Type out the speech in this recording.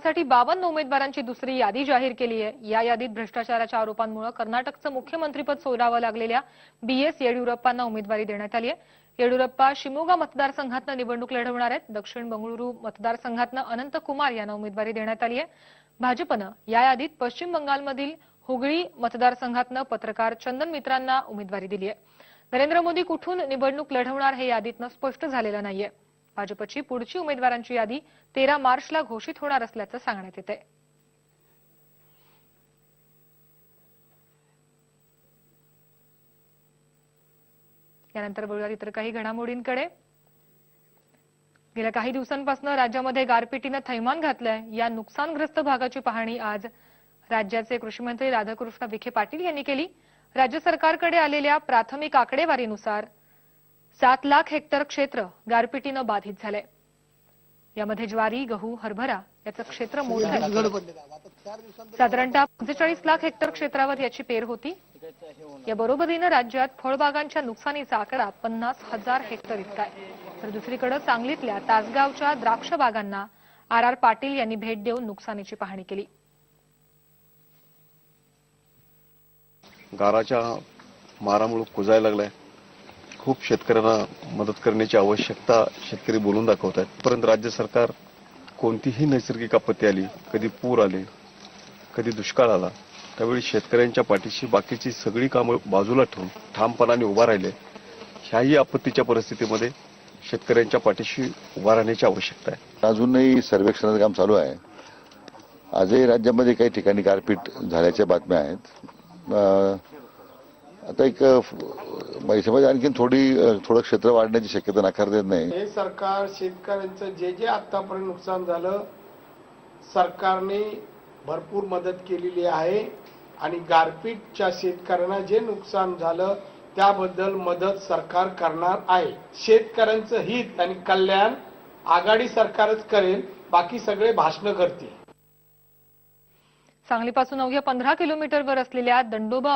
साठी बावन्न उमेदवारांची दुसरी यादी जाहीर केली आहे. या यादीत भ्रष्टाचाराच्या आरोपांमुळे कर्नाटकचं मुख्यमंत्रीपद सोडावं लागलेल्या बी एस येडियुरप्पांना उमेदवारी देण्यात आली आहे. येडियुरप्पा शिमोगा मतदारसंघातनं निवडणूक लढवणार आहेत. दक्षिण बंगळुरू मतदारसंघातनं अनंत कुमार यांना उमेदवारी देण्यात आली आहे. भाजपनं या यादीत पश्चिम बंगालमधील हुगळी मतदारसंघातनं पत्रकार चंदन मित्रांना उमेदवारी दिली आहे. नरेंद्र मोदी कुठून निवडणूक लढवणार हे यादीतनं स्पष्ट झालेलं नाहीये. भाजपची पुढची उमेदवारांची यादी तेरा मार्चला घोषित होणार असल्याचं सांगण्यात येत आहे यानंतर बोलूयात इतर काही घडामोडींकडे. गेल्या काही दिवसांपासून राज्यामध्ये गारपिटीनं थैमान घातलंय. या नुकसानग्रस्त भागाची पाहणी आज राज्याचे कृषीमंत्री राधाकृष्ण विखे पाटील यांनी केली. राज्य सरकारकडे आलेल्या प्राथमिक आकडेवारीनुसार सात लाख हेक्टर क्षेत्र गारपिटीनं बाधित झालंय. यामध्ये ज्वारी गहू हरभरा याचं क्षेत्र मोठं आहे. साधारणतः पंचेचाळीस लाख हेक्टर क्षेत्रावर याची पेर होती. या बरोबरीनं राज्यात फळबागांच्या नुकसानीचा आकडा पन्नास हजार हेक्टर इतका आहे. तर दुसरीकडे सांगलीतल्या तासगावच्या द्राक्ष बागांना आर आर पाटील यांनी भेट देऊन नुकसानीची पाहणी केली. गाराच्या मारामुळे कुजायला लागलाय. खूप शेतकऱ्यांना मदत करण्याची आवश्यकता शेतकरी बोलून दाखवत आहेत. परंतु राज्य सरकार कोणतीही नैसर्गिक आपत्ती आली कधी पूर आले कधी दुष्काळ आला त्यावेळी शेतकऱ्यांच्या पाठीशी बाकीची सगळी कामं बाजूला ठेवून ठामपणाने उभा राहिले ह्याही आपत्तीच्या परिस्थितीमध्ये शेतकऱ्यांच्या पाठीशी उभा राहण्याची आवश्यकता आहे. अजूनही सर्वेक्षणाचं काम चालू आहे. आजही राज्यामध्ये काही ठिकाणी गारपीट झाल्याच्या बातम्या आहेत. आता एक पैशामध्ये आणखीन थोडी थोडं क्षेत्र वाढण्याची शक्यता नाकार देत नाही. हे सरकार शेतकऱ्यांचं जे जे आतापर्यंत नुकसान झालं सरकारने भरपूर मदत केलेली आहे आणि गारपीटच्या शेतकऱ्यांना जे नुकसान झालं त्याबद्दल मदत सरकार करणार आहे. शेतकऱ्यांचं हित आणि कल्याण आघाडी सरकारच करेल बाकी सगळे भाषणं करतील. सांगलीपासून अवघ्या पंधरा किलोमीटरवर असलेल्या दंडोबा